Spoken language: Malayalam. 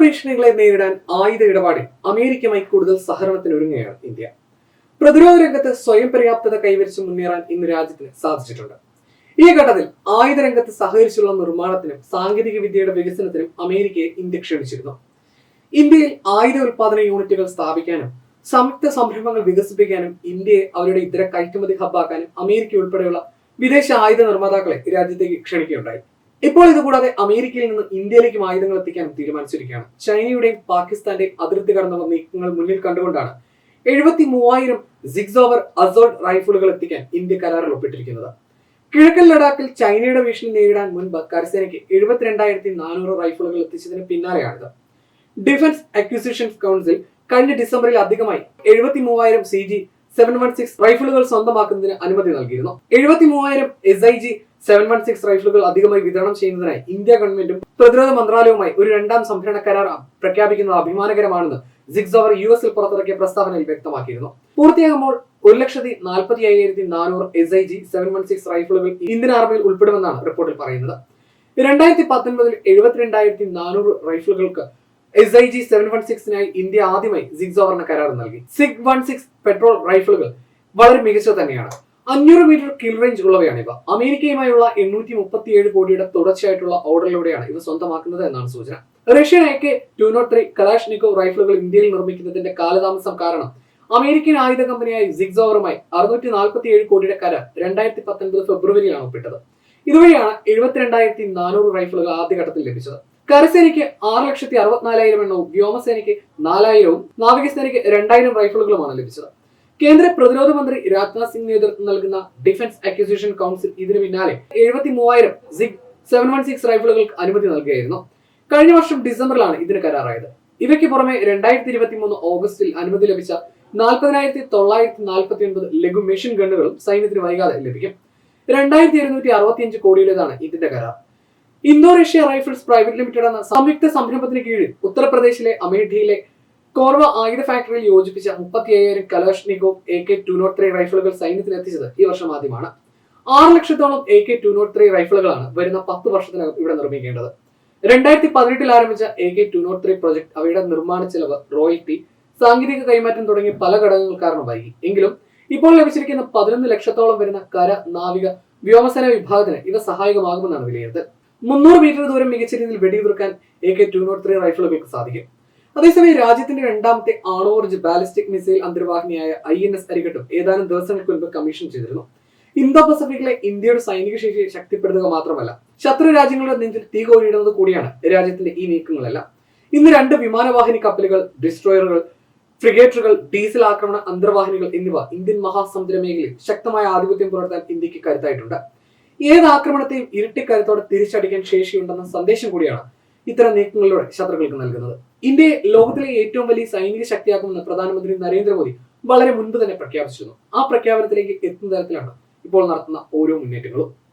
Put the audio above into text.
ഭീഷണികളെ നേരിടാൻ ആയുധ ഇടപാടിൽ അമേരിക്കയുമായി കൂടുതൽ സഹകരണത്തിനൊരുങ്ങുകയാണ് ഇന്ത്യ. പ്രതിരോധ രംഗത്ത് സ്വയം പര്യാപ്തത കൈവരിച്ച് മുന്നേറാൻ ഇന്ന് രാജ്യത്തിന് സാധിച്ചിട്ടുണ്ട്. ഈ ഘട്ടത്തിൽ ആയുധ രംഗത്ത് സഹകരിച്ചുള്ള നിർമ്മാണത്തിനും സാങ്കേതിക വിദ്യയുടെ വികസനത്തിനും അമേരിക്കയെ ഇന്ത്യ ക്ഷണിച്ചിരുന്നു. ഇന്ത്യയിൽ ആയുധ ഉൽപാദന യൂണിറ്റുകൾ സ്ഥാപിക്കാനും സംയുക്ത സംരംഭങ്ങൾ വികസിപ്പിക്കാനും ഇന്ത്യയെ അവരുടെ ഇതര കയറ്റുമതി ഹബ്ബാക്കാനും അമേരിക്ക ഉൾപ്പെടെയുള്ള വിദേശ ആയുധ നിർമ്മാതാക്കളെ രാജ്യത്തേക്ക് ക്ഷണിക്കുകയുണ്ടായി. ഇപ്പോൾ ഇതുകൂടാതെ അമേരിക്കയിൽ നിന്ന് ഇന്ത്യയിലേക്കും ആയുധങ്ങൾ എത്തിക്കാനും തീരുമാനിച്ചിരിക്കുകയാണ്. ചൈനയുടെയും പാകിസ്ഥാന്റെയും അതിർത്തി കടന്നുള്ള നീക്കങ്ങൾ മുന്നിൽ കണ്ടുകൊണ്ടാണ് എഴുപത്തി മൂവായിരം സിക്സോവർ അസോൾട്ട് റൈഫിളുകൾ എത്തിക്കാൻ ഇന്ത്യ കരാറിൽ ഒപ്പിട്ടിരിക്കുന്നത്. കിഴക്കൻ ലഡാക്കിൽ ചൈനയുടെ ഭീഷണി നേരിടാൻ മുൻപ് കരസേനയ്ക്ക് എഴുപത്തിരണ്ടായിരത്തി നാനൂറ് റൈഫിളുകൾ എത്തിച്ചതിന് പിന്നാലെയാണിത്. ഡിഫൻസ് അക്വിസിഷൻസ് കൗൺസിൽ കഴിഞ്ഞ ഡിസംബറിൽ അധികമായി എഴുപത്തി മൂവായിരം C G seven one six റൈഫിളുകൾ സ്വന്തമാക്കുന്നതിന് അനുമതി നൽകിയിരുന്നു. എഴുപത്തി മൂവായിരം S I G seven one six റൈഫിളുകൾ അധികമായി വിതരണം ചെയ്യുന്നതിനായി ഇന്ത്യ ഗവൺമെന്റും പ്രതിരോധ മന്ത്രാലയവുമായി ഒരു രണ്ടാം സംഭരണ കരാർ പ്രഖ്യാപിക്കുന്നത് അഭിമാനകരമാണെന്ന് സിക്സ് അവർ യു എസിൽ പുറത്തിറക്കിയ പ്രസ്താവനയിൽ വ്യക്തമാക്കിയിരുന്നു. പൂർത്തിയാകുമ്പോൾ ഒരു ലക്ഷത്തി നാൽപ്പത്തി അയ്യായിരത്തി നാനൂറ് S I G seven one six റൈഫിളുകൾ Indian ആർമിയിൽ ഉൾപ്പെടുമെന്നാണ് റിപ്പോർട്ടിൽ പറയുന്നത്. രണ്ടായിരത്തി പത്തൊൻപതിൽ എഴുപത്തിരണ്ടായിരത്തി നാനൂറ് റൈഫിളുകൾക്ക് S I G seven one സിക്സിനായി India ആദ്യമായി സിക്സ് ഓവറിന് കരാർ നൽകി. സിക്സ് വൺ സിക്സ് പെട്രോൾ റൈഫിളുകൾ വളരെ മികച്ചത് തന്നെയാണ്. അഞ്ഞൂറ് മീറ്റർ കിൽ റേഞ്ച് ഇവ. അമേരിക്കയുമായുള്ള എണ്ണൂറ്റി മുപ്പത്തിയേഴ് കോടിയുടെ തുടർച്ചയായിട്ടുള്ള ഓർഡറിലൂടെയാണ് ഇവ സ്വന്തമാക്കുന്നത് എന്നാണ് സൂചന. Russian A K two nought three Kalashnikov റൈഫിളുകൾ ഇന്ത്യയിൽ നിർമ്മിക്കുന്നതിന്റെ കാലതാമസം കാരണം അമേരിക്കൻ ആയുധ കമ്പനിയായ സിക്സോവറുമായി അറുന്നൂറ്റി നാൽപ്പത്തി ഏഴ് കോടിയുടെ കരാർ രണ്ടായിരത്തി പത്തൊൻപത് ഫെബ്രുവരിയിലാണ് ഒപ്പിട്ടത്. ഇതുവഴിയാണ് എഴുപത്തിരണ്ടായിരത്തി നാനൂറ് റൈഫിളുകൾ ആദ്യഘട്ടത്തിൽ ലഭിച്ചത്. കരസേനയ്ക്ക് ആറ് ലക്ഷത്തി അറുപത്തിനാലായിരം എണ്ണവും വ്യോമസേനയ്ക്ക് നാലായിരവും നാവികസേനയ്ക്ക് രണ്ടായിരം റൈഫിളുകളുമാണ് ലഭിച്ചത്. കേന്ദ്ര പ്രതിരോധ മന്ത്രി രാജ്നാഥ് സിംഗ് നേതൃത്വം നൽകുന്ന ഡിഫൻസ് അക്വിസിഷൻ കൗൺസിൽ ഇതിനു പിന്നാലെ എഴുപത്തി മൂവായിരം സിഗ് സെവൻ വൺ സിക്സ് റൈഫിളുകൾക്ക് അനുമതി നൽകുകയായിരുന്നു. കഴിഞ്ഞ വർഷം ഡിസംബറിലാണ് ഇതിന് കരാറായത്. ഇവയ്ക്ക് പുറമെ രണ്ടായിരത്തി ഇരുപത്തി മൂന്ന് ഓഗസ്റ്റിൽ അനുമതി ലഭിച്ച നാൽപ്പതിനായിരത്തി തൊള്ളായിരത്തി നാൽപ്പത്തി ഒൻപത് ലഘു മെഷീൻ ഗണ്ണുകളും സൈന്യത്തിന് വൈകാതെ ലഭിക്കും. രണ്ടായിരത്തി ഇരുന്നൂറ്റി അറുപത്തിയഞ്ച് കോടിയുടേതാണ് ഇതിന്റെ കരാർ. Indo Russia rifles private limited എന്ന സംയുക്ത സംരംഭത്തിന് കീഴിൽ ഉത്തർപ്രദേശിലെ അമേഠിയിലെ കോർവ ആയുധ ഫാക്ടറിയിൽ യോജിപ്പിച്ച മുപ്പത്തി അയ്യായിരം Kalashnikov A K two nought three റൈഫിളുകൾ സൈന്യത്തിന് എത്തിച്ചത് ഈ വർഷം ആദ്യമാണ്. ആറ് ലക്ഷത്തോളം A K two nought three റൈഫിളുകളാണ് വരുന്ന പത്ത് വർഷത്തിനകം ഇവിടെ നിർമ്മിക്കേണ്ടത്. രണ്ടായിരത്തി പതിനെട്ടിൽ ആരംഭിച്ച A K two nought three project അവയുടെ നിർമ്മാണ ചെലവ് റോയൽറ്റി സാങ്കേതിക കൈമാറ്റം തുടങ്ങിയ പല ഘടകങ്ങൾ കാരണമായി. എങ്കിലും ഇപ്പോൾ ലഭിച്ചിരിക്കുന്ന പതിനൊന്ന് ലക്ഷത്തോളം വരുന്ന കര നാവിക വ്യോമസേന വിഭാഗത്തിന് ഇവ സഹായകമാകുമെന്നാണ് വിലയിരുത്തൽ. മുന്നൂറ് മീറ്റർ ദൂരം മികച്ച രീതിയിൽ വെടിയുതിർക്കാൻ A K two nought three റൈഫിളുകൾക്ക് സാധിക്കും. അതേസമയം രാജ്യത്തിന്റെ രണ്ടാമത്തെ ആണോർജ് ബാലിസ്റ്റിക് മിസൈൽ അന്തർവാഹിനിയായ ഐ എൻ എസ് അരികട്ടും ഏതാനും ദിവസങ്ങൾക്ക് മുൻപ് കമ്മീഷൻ ചെയ്തിരുന്നു. ഇന്തോ പസഫിക്കിലെ ഇന്ത്യയുടെ സൈനിക ശേഷി ശക്തിപ്പെടുത്തുക മാത്രമല്ല ശത്രു രാജ്യങ്ങളുടെ നെഞ്ചിൽ തീ കോരിയിടുന്നത് കൂടിയാണ് രാജ്യത്തിന്റെ ഈ നീക്കങ്ങളെല്ലാം. ഇന്ന് രണ്ട് വിമാനവാഹിനി കപ്പലുകൾ ഡിസ്ട്രോയറുകൾ ഫ്രിഗേറ്ററുകൾ ഡീസൽ ആക്രമണ അന്തർവാഹിനികൾ എന്നിവ ഇന്ത്യൻ മഹാസമുദ്ര മേഖലയിൽ ശക്തമായ ആധിപത്യം പുലർത്താൻ ഇന്ത്യയ്ക്ക് കരുത്തായിട്ടുണ്ട്. ഏത് ആക്രമണത്തെയും ഇരട്ടിക്കരുത്തോടെ തിരിച്ചടിക്കാൻ ശേഷിയുണ്ടെന്ന സന്ദേശം കൂടിയാണ് ഇത്തരം നീക്കങ്ങളിലൂടെ ശത്രുക്കൾക്ക് നൽകുന്നത്. ഇന്ത്യയെ ലോകത്തിലെ ഏറ്റവും വലിയ സൈനിക ശക്തിയാക്കുമെന്ന് പ്രധാനമന്ത്രി നരേന്ദ്രമോദി വളരെ മുൻപ് തന്നെ പ്രഖ്യാപിച്ചിരുന്നു. ആ പ്രഖ്യാപനത്തിലേക്ക് എത്തുന്ന തരത്തിലാണ് ഇപ്പോൾ നടത്തുന്ന ഓരോ മുന്നേറ്റങ്ങളും.